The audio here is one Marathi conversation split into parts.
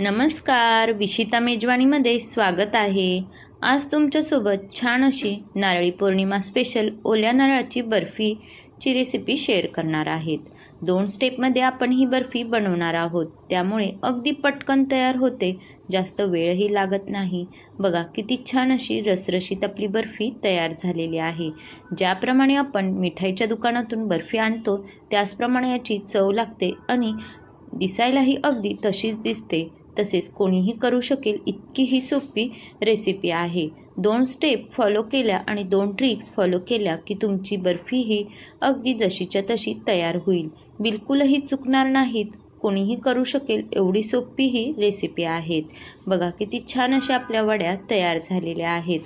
नमस्कार विशिता मेजवानीमध्ये स्वागत आहे. आज तुमच्यासोबत छान अशी नारळी पौर्णिमा स्पेशल ओल्या नारळाची बर्फीची रेसिपी शेअर करणार आहेत. दोन स्टेपमध्ये आपण ही बर्फी बनवणार आहोत. त्यामुळे अगदी पटकन तयार होते. जास्त वेळही लागत नाही. बघा किती छान अशी रसरशीत आपली बर्फी तयार झालेली आहे. ज्याप्रमाणे आपण मिठाईच्या दुकानातून बर्फी आणतो त्याचप्रमाणे याची चव लागते आणि दिसायलाही अगदी तशीच दिसते. तसेच कोणीही करू शकेल इतकी ही सोपी रेसिपी आहे. दोन स्टेप फॉलो केल्या आणि दोन ट्रिक्स फॉलो केल्या की तुमची बर्फी ही अगदी जशीच्या तशी तयार होईल. बिलकुलही चुकणार नाहीत. कोणीही करू शकेल एवढी सोपी ही रेसिपी आहेत. बघा किती छान अशा आपल्या वड्या तयार झालेल्या आहेत.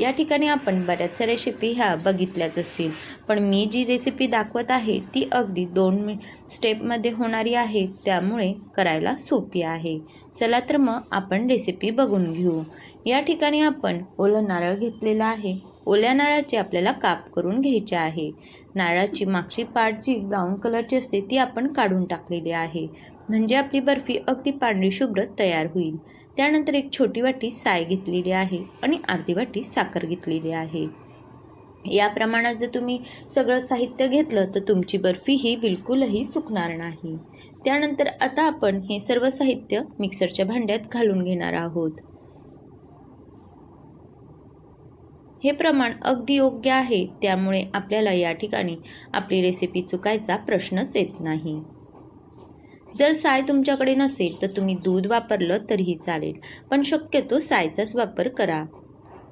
या ठिकाणी आपण बऱ्याचशा रेसिपी ह्या बघितल्याच असतील. पण मी जी रेसिपी दाखवत आहे ती अगदी दोन मि स्टेपमध्ये होणारी आहे त्यामुळे करायला सोपी आहे. चला तर मग आपण रेसिपी बघून घेऊ. या ठिकाणी आपण ओलं नारळ घेतलेलं आहे. ओल्या नारळाचे आपल्याला काप करून घ्यायचे आहे. नारळाची मागची पाट जी ब्राऊन कलरची असते ती आपण काढून टाकलेली आहे. म्हणजे आपली बर्फी अगदी पांढरी शुभ्र तयार होईल. त्यानंतर एक छोटी वाटी साय घेतलेली आहे आणि अर्धी वाटी साखर घेतलेली आहे. या प्रमाणात जर तुम्ही सगळं साहित्य घेतलं तर तुमची बर्फी ही बिलकुलही चुकणार नाही. त्यानंतर आता आपण हे सर्व साहित्य मिक्सरच्या भांड्यात घालून घेणार आहोत. हे प्रमाण अगदी योग्य आहे त्यामुळे आपल्याला या ठिकाणी आपली रेसिपी चुकायचा प्रश्नच येत नाही. जर साय तुमच्याकडे नसेल तर तुम्ही दूध वापरलं तरीही चालेल पण शक्यतो सायचाच वापर करा.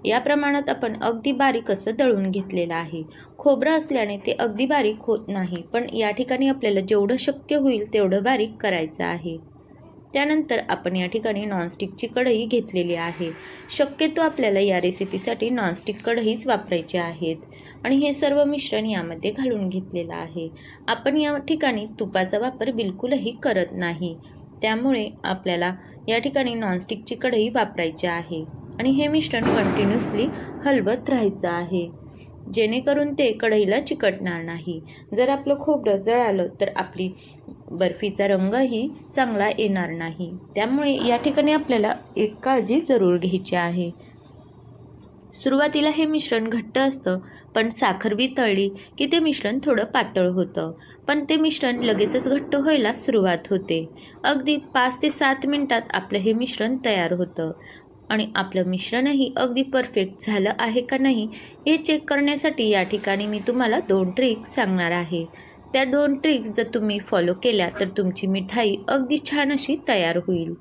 या प्रमाणात आपण अगदी बारीक असं दळून घेतलेलं आहे. खोबरं असल्याने ते अगदी बारीक होत नाही पण या ठिकाणी आपल्याला जेवढं शक्य होईल तेवढं बारीक करायचं आहे. त्यानंतर आपण या ठिकाणी नॉनस्टिकची कढई घेतलेली आहे. शक्यतो आपल्याला या रेसिपीसाठी नॉनस्टिक कढईच वापरायची आहेत. आणि हे सर्व मिश्रण यामध्ये घालून घेतलेलं आहे. आपण या ठिकाणी तुपाचा वापर बिलकुलही करत नाही. त्यामुळे आपल्याला या ठिकाणी नॉनस्टिकची कढई वापरायची आहे. आणि हे मिश्रण कंटिन्युअसली हलवत राहायचं आहे. जेणेकरून ते कढईला चिकटणार नाही. जर आपलं खोबरं जळालं तर आपली बर्फीचा रंगही चांगला येणार नाही. त्यामुळे या ठिकाणी आपल्याला एक काळजी जरूर घ्यायची आहे. सुरुवातीला हे मिश्रण घट्ट असतं पण साखर वितळली तळली की ते मिश्रण थोडं पातळ होतं. पण ते मिश्रण लगेचच घट्ट व्हायला सुरुवात होते. अगदी पाच ते सात मिनटात आपलं हे मिश्रण तयार होतं. आणि आपलं मिश्रणही अगदी परफेक्ट झालं आहे का नाही हे चेक करण्यासाठी या ठिकाणी मी तुम्हाला दोन ट्रिक्स सांगणार आहे. त्या दोन ट्रिक्स जर तुम्ही फॉलो केल्या तर तुमची मिठाई अगदी छान अशी तयार होईल.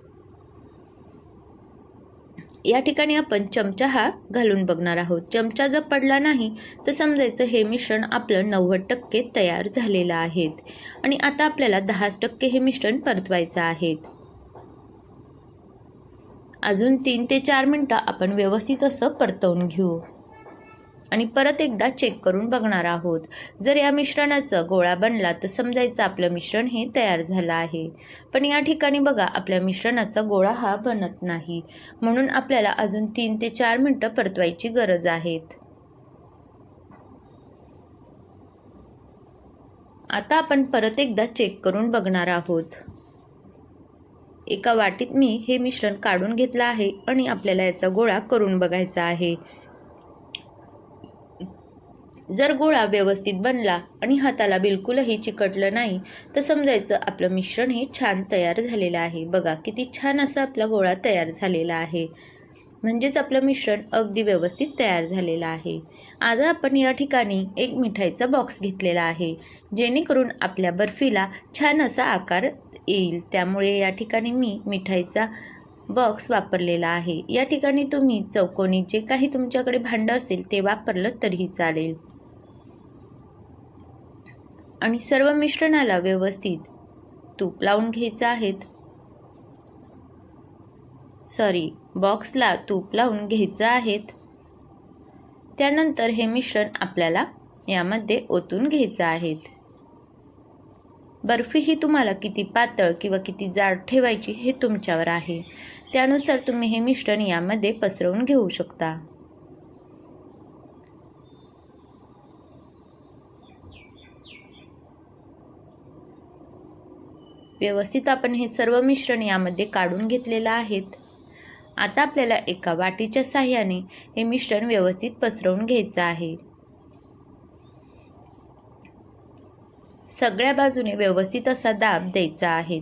या ठिकाणी आपण चमचा हा घालून बघणार आहोत. चमचा जर पडला नाही तर समजायचं हे मिश्रण आपलं नव्वद टक्के तयार झालेलं आहेत. आणि आता आपल्याला दहाच टक्के हे मिश्रण परतवायचं आहेत अजून तीन ते चार मिनटं आपण व्यवस्थित असं परतवून घेऊ. आणि परत एकदा चेक करून बघणार आहोत. जर या मिश्रणाचा गोळा बनला तर समजायचं आपलं मिश्रण हे तयार झालं आहे. पण या ठिकाणी बघा आपल्या मिश्रणाचा गोळा हा बनत नाही. म्हणून आपल्याला अजून तीन ते चार मिनटं परतवायची गरज आहेत. आता आपण परत एकदा चेक करून बघणार आहोत. एका वाटीत मी हे मिश्रण काढून घेतलं आहे आणि आपल्याला याचा गोळा करून बघायचा आहे. जर गोळा व्यवस्थित बनला आणि हाताला बिलकुलही चिकटलं नाही तर समजायचं आपलं मिश्रण हे छान तयार झालेलं आहे. बघा किती छान असा आपला गोळा तयार झालेला आहे. म्हणजेच आपलं मिश्रण अगदी व्यवस्थित तयार झालेलं आहे. आता आपण या ठिकाणी एक मिठाईचा बॉक्स घेतलेला आहे जेणेकरून आपल्या बर्फीला छान असा आकार येईल. त्यामुळे या ठिकाणी मी मिठाईचा बॉक्स वापरलेला आहे. या ठिकाणी तुम्ही चौकोनी जे काही तुमच्याकडे भांडं असेल ते वापरलं तरीही चालेल. आणि सर्व मिश्रणाला व्यवस्थित तूप लावून घ्यायचं आहेत. सॉरी बॉक्सला तूप लावून घ्यायचं आहेत. त्यानंतर हे मिश्रण आपल्याला यामध्ये ओतून घ्यायचं आहेत. बर्फी ही तुम्हाला किती पातळ किंवा किती जाड ठेवायची हे तुमच्यावर आहे. त्यानुसार तुम्ही हे मिश्रण यामध्ये पसरवून घेऊ शकता. व्यवस्थित आपण हे सर्व मिश्रण यामध्ये काढून घेतलेलं आहेत. आता आपल्याला एका वाटीच्या साह्याने हे मिश्रण व्यवस्थित पसरवून घ्यायचं आहे. सगळ्या बाजूने व्यवस्थित असा दाब द्यायचा आहे.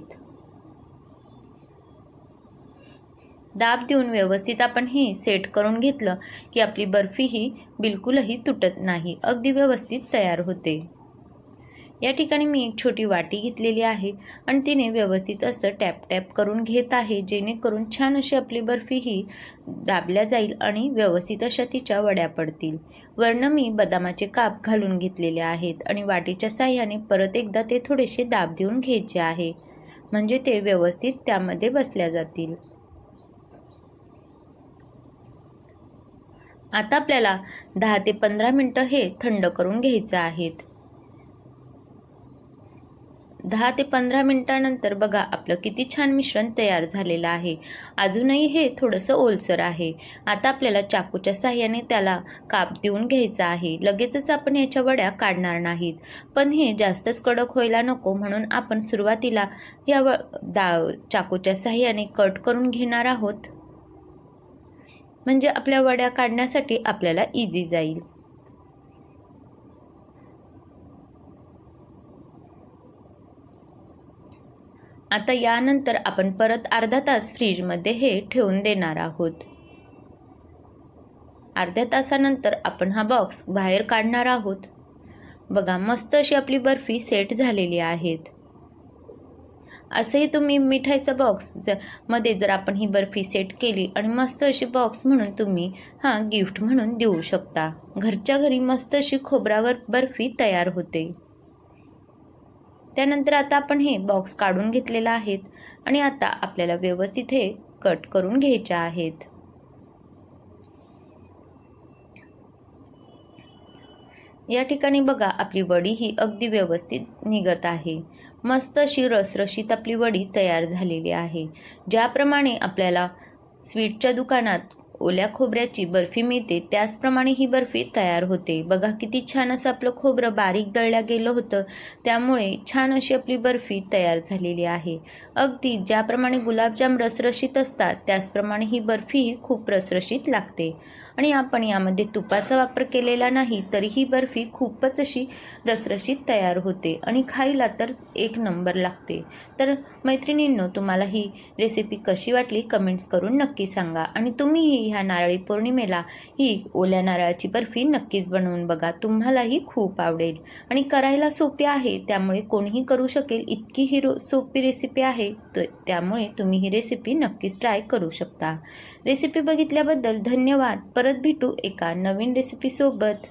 दाब देऊन व्यवस्थित आपण हे सेट करून घेतलं की आपली बर्फी ही बिलकुलही तुटत नाही अगदी व्यवस्थित तयार होते. या ठिकाणी मी एक छोटी वाटी घेतलेली आहे आणि तिने व्यवस्थित असं टॅप टॅप करून घेत आहे जेणेकरून छान अशी आपली बर्फी ही दाबल्या जाईल आणि व्यवस्थित अशा तिच्या वड्या पडतील. वर्ण मी बदामाचे काप घालून घेतलेले आहेत आणि वाटीच्या साह्याने परत एकदा ते थोडेसे दाब देऊन घ्यायचे आहे म्हणजे ते व्यवस्थित त्यामध्ये बसल्या जातील. आता आपल्याला दहा ते पंधरा मिनटं हे थंड करून घ्यायचं आहेत. दहा ते पंधरा मिनटानंतर बघा आपलं किती छान मिश्रण तयार झालेलं आहे. अजूनही हे थोडंसं ओलसर आहे. आता आपल्याला चाकूच्या साह्याने त्याला काप देऊन घ्यायचा आहे. लगेचच आपण याच्या वड्या काढणार नाहीत. पण हे जास्तच कडक व्हायला नको म्हणून आपण सुरुवातीला या व दा चाकूच्या साह्याने कट करून घेणार आहोत. म्हणजे आपल्या वड्या काढण्यासाठी आपल्याला इझी जाईल. आता यानंतर आपण परत अर्धा तास फ्रीजमध्ये हे ठेवून देणार आहोत. अर्ध्या तासानंतर आपण हा बॉक्स बाहेर काढणार आहोत. बघा मस्त अशी आपली बर्फी सेट झालेली आहेत. असंही तुम्ही मिठाईचा बॉक्स ज मध्ये जर आपण ही बर्फी सेट केली आणि मस्त अशी बॉक्स म्हणून तुम्ही हा गिफ्ट म्हणून देऊ शकता. घरच्या घरी मस्त अशी खोबरावर बर्फी तयार होते. त्यानंतर आता आपण हे बॉक्स काढून घेतलेला आहेत आणि आता आपल्याला व्यवस्थित हे कट करून घ्यायचे आहेत. या ठिकाणी बघा आपली वडी ही अगदी व्यवस्थित निघत आहे. मस्त अशी रसरशीत आपली वडी तयार झालेली आहे. ज्याप्रमाणे आपल्याला स्वीटच्या दुकानात ओल्या खोबऱ्याची बर्फी मिळते. त्याचप्रमाणे ही बर्फी तयार होते. बघा किती छान असं आपलं खोबरं बारीक दळल्या गेलं होतं. त्यामुळे छान अशी आपली बर्फी तयार झालेली आहे. अगदी ज्याप्रमाणे गुलाबजाम रसरशीत असतात त्याचप्रमाणे ही बर्फीही खूप रसरशीत लागते. आणि आपण यामध्ये तुपाचा वापर केलेला नाही तरी ही बर्फी खूपच अशी रसरशीत तयार होते आणि खायला तर एक नंबर लागते. तर मैत्रिणींनो तुम्हाला ही रेसिपी कशी वाटली? कमेंट्स करून नक्की सांगा. आणि तुम्हीही ह्या नारळी पौर्णिमेला ही ओल्या नारळाची बर्फी नक्कीच बनवून बघा. तुम्हालाही खूप आवडेल. आणि करायला सोपी आहे त्यामुळे कोणीही करू शकेल इतकी ही रो सोपी रेसिपी आहे तर त्यामुळे तुम्ही ही रेसिपी नक्कीच ट्राय करू शकता. रेसिपी बघितल्याबद्दल धन्यवाद. परत भेटू एका नवीन रेसिपीसोबत